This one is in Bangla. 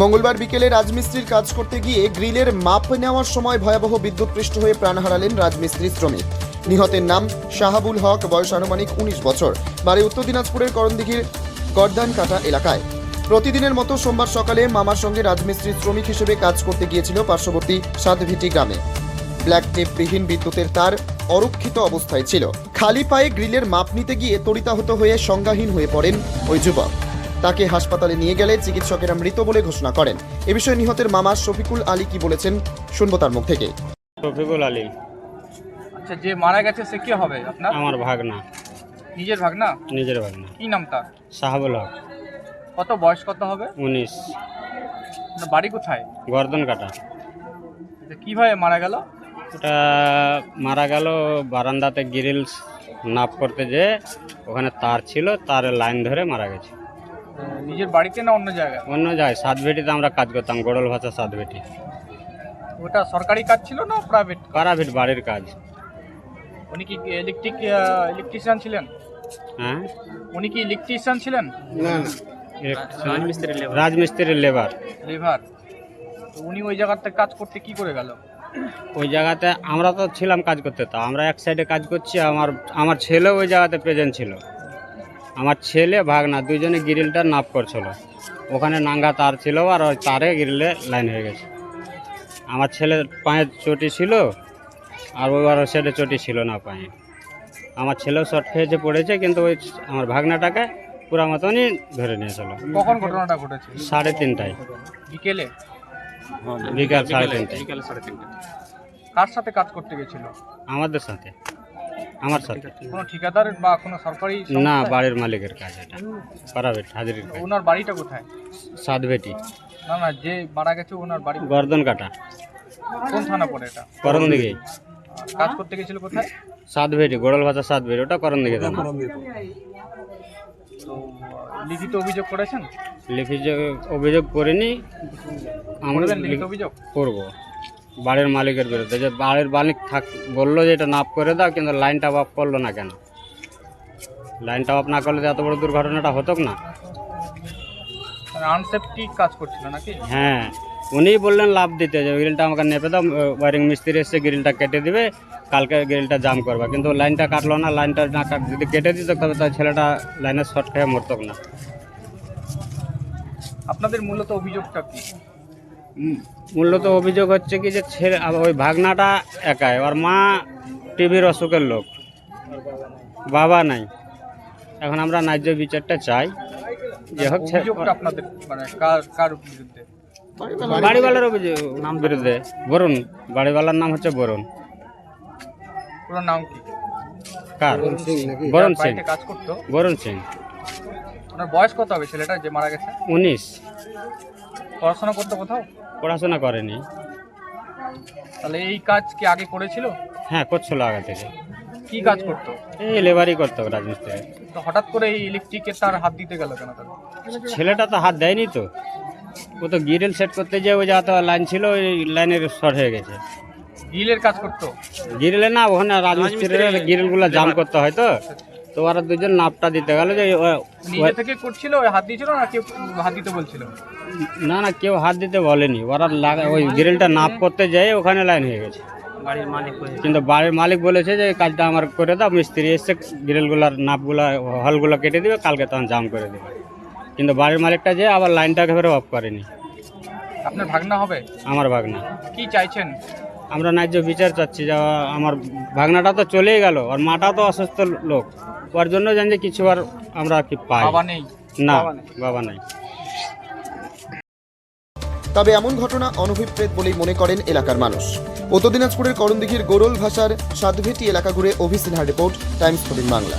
মঙ্গলবার বিকেলে রাজমিস্ত্রির কাজ করতে গিয়ে গ্রিলের মাপ নেওয়ার সময় ভয়াবহ বিদ্যুৎপৃষ্ট হয়ে প্রাণ হারালেন রাজমিস্ত্রি শ্রমিক। নিহতের নাম শাহাবুল হক, বয়স আনুমানিক উনিশ বছর। বাড়ি উত্তর দিনাজপুরের করণদিঘির গর্দানকাটা এলাকায়। প্রতিদিনের মতো সোমবার সকালে মামার সঙ্গে রাজমিস্ত্রি শ্রমিক হিসেবে কাজ করতে গিয়েছিল পার্শ্ববর্তী সাতভিটি গ্রামে। ব্ল্যাক টেপবিহীন বিদ্যুতের তার অরক্ষিত অবস্থায় ছিল। খালি পায়ে গ্রিলের মাপ নিতে গিয়ে তড়িতাহত হয়ে সংজ্ঞাহীন হয়ে পড়েন ওই যুবক। তাকে হাসপাতালে নিয়ে গেলে চিকিৎসকেরা মৃত বলে ঘোষণা করেন। এ বিষয়ে নিহতের মামা শফিকুল আলী কি বলেছেন শুনব তার মুখ থেকে। রফিকুল আলী। আচ্ছা যে মারা গেছে সে কি হবে আপনার? আমার ভাগনা। নিজের ভাগনা? নিজের ভাগনা। কি নাম তার? সাহাবুল হক। কত বয়স কত হবে? উনিশ। বাড়ি কোথায়? গর্দন কাটা আচ্ছা, কীভাবে মারা গেল? এটা মারা গেল বারান্দাতে গ্রিল নাপ করতে যে ওখানে তার ছিল তার লাইন ধরে মারা গেছে। নিজের বাড়িতে না অন্য জায়গায়? অন্য যায় সাতভেটিতে আমরা কাজ করতাম গোড়ল ভাষা সাতভেটি। ওটা সরকারি কাজ ছিল না প্রাইভেট পারাভিট বাড়ির কাজ। উনি কি ইলেকট্রিক ইলেকট্রিশিয়ান ছিলেন? হ্যাঁ? উনি কি ইলেকট্রিশিয়ান ছিলেন? না রাজমিস্ত্রির লেবার লিভার তো উনি ওই জায়গাতে কাজ করতে কি করে গেল? ওই জায়গাতে আমরা তো ছিলাম কাজ করতে তো আমরা এক সাইডে কাজ করছি আমার আমার ছেলে ওই জায়গাতে প্রেজেন্ট ছিল। আমার ছেলে ভাগনা দুজনে গ্রিলটা নাপ করছিল। ওখানে নাঙ্গা তার ছিল আর ওই তারে গ্রিলে লাইন হয়ে গেছে। আমার ছেলের পায়ে চটি ছিল আর ওই আর সাইডে চটি ছিল না পায়ে। আমার ছেলেও শর্ট খেয়েছে পড়েছে কিন্তু ওই আমার ভাগনাটাকে পুরা মতনই ধরে নিয়েছিল কখন ঘটনাটা ঘটেছে? সাড়ে তিনটায়। বিকেলে? বিকাল সাড়ে তিনটায়। বিকাল সাড়ে তিনটায়। কার সাথে কাজ করতে গেছিল? আমাদের সাথে। আমার সাথে কোনো ঠিকাদার বা কোনো সরকারি না বাড়ির মালিকের কাজ এটা। প্রাইভেট হাজিরির কাজ। ওনার বাড়িটা কোথায়? সাতভেটি না না যে মারা গেছে ওনার বাড়ি গর্দন কাটা। কোন থানা পড়ে এটা? করণ দিকে কাজ করতে গেছিল কোথায়? সাতভেটি গোড়ল ভাষা সাতভেটি ওটা করণ দিকে জানা লিখিত অভিযোগ করেছেন? লিখিত অভিযোগ করিনি। আমরা লিখিত অভিযোগ? করব। বাড়ির মালিকের বিরুদ্ধে। যে বাড়ির মালিক থাক বলল যে এটা নাপ করে দাও কিন্তু লাইনটা অফ করল না কেন? লাইনটা অফ না করলে এত বড় দুর্ঘটনাটা হতো না? মানে আনসেফটি কাজ করছিল নাকি? হ্যাঁ। উনিই বললেন লাভ দিতে যে গ্রিলটা আমাকে নেপে দাও ওয়ারিং মিস্ত্রি এসে গ্রিলটা কেটে দিবে কালকে গ্রিলটা জাম করবা। কিন্তু লাইনটা কাটলো না লাইনটা না কাট যদি কেটে দিত তবে তার ছেলেটা লাইনের শর্ট খেয়ে মরতক না। আপনাদের মূলত অভিযোগটা কি? মূলত অভিযোগ হচ্ছে কি যে ছেলে ওই ভাগনাটা একাই। ওর মা টিভির অসুখের লোক। বাবা নাই। এখন আমরা ন্যায্য বিচারটা চাই। যে হোক মানে কার কার বিরুদ্ধে? বাড়িওয়ালার অভিযোগ নাম বিরুদ্ধে বরুণ। বাড়িওয়ালার নাম হচ্ছে বরুণ। নাম কি? কার? বরুণ সিং কাজ করতো? বরুণ সিং। ওনার বয়স কত হবে ছেলেটা যে মারা গেছে? উনিশ। পড়াশোনা করতো কোথাও? পড়াশোনা করেনি। তাহলে এই কাজ কি আগে করেছিল? হ্যাঁ করছিল আগে থেকে। কি কাজ করতো? এই লেবারই করতো রাজমিস্ত্রি। তো হঠাৎ করে এই ইলেকট্রিকের তার হাত দিতে গেল কেন তাহলে ছেলেটা তো হাত দেয়নি তো। ও তো গ্রিল সেট করতে যে ওই যাতে লাইন ছিল ওই লাইনের শর্ট হয়ে গেছে। গ্রিলের কাজ করতো? গ্রিলে না ওখানে রাজমিস্ত্রির গ্রিলগুলো জাম করতে হয় তো। তো ওরা দুজন নাপটা দিতে গেল যে নিজে থেকে করছিল ওই হাত দিয়েছিল না কেউ হাত দিতে বলছিল? না না কেউ হাত দিতে বলেনি। ওরা ওই গ্রিলটা নাপ করতে যেয়ে ওখানে লাইন হয়ে গেছে। বাড়ির মালিক কিন্তু বাড়ির মালিক বলেছে যে কাজটা আমার করে দাও মিস্ত্রি এসে গ্রিলগুলার নাপগুলা হলগুলো কেটে দিবে কালকে তখন জাম করে দেবে। কিন্তু বাড়ির মালিকটা যে আবার লাইনটা একেবারে অফ করেনি। আপনার ভাগনা হবে? আমার ভাগনা। কি চাইছেন? আমরা ন্যায্য বিচার চাচ্ছি যা আমার ভাগনাটা তো চলেই গেল আর মাটা তো অসুস্থ লোক। ওর জন্য জানি যে কিছু আর আমরা কি পাই। বাবা নেই। না বাবা নাই। তবে এমন ঘটনা অনভিপ্রেত বলেই মনে করেন এলাকার মানুষ। উত্তর দিনাজপুরের করণদিঘির গোরল ভাষার সাতভেটি এলাকা ঘুরে Abhi Sinha report Times fourteen Bangla.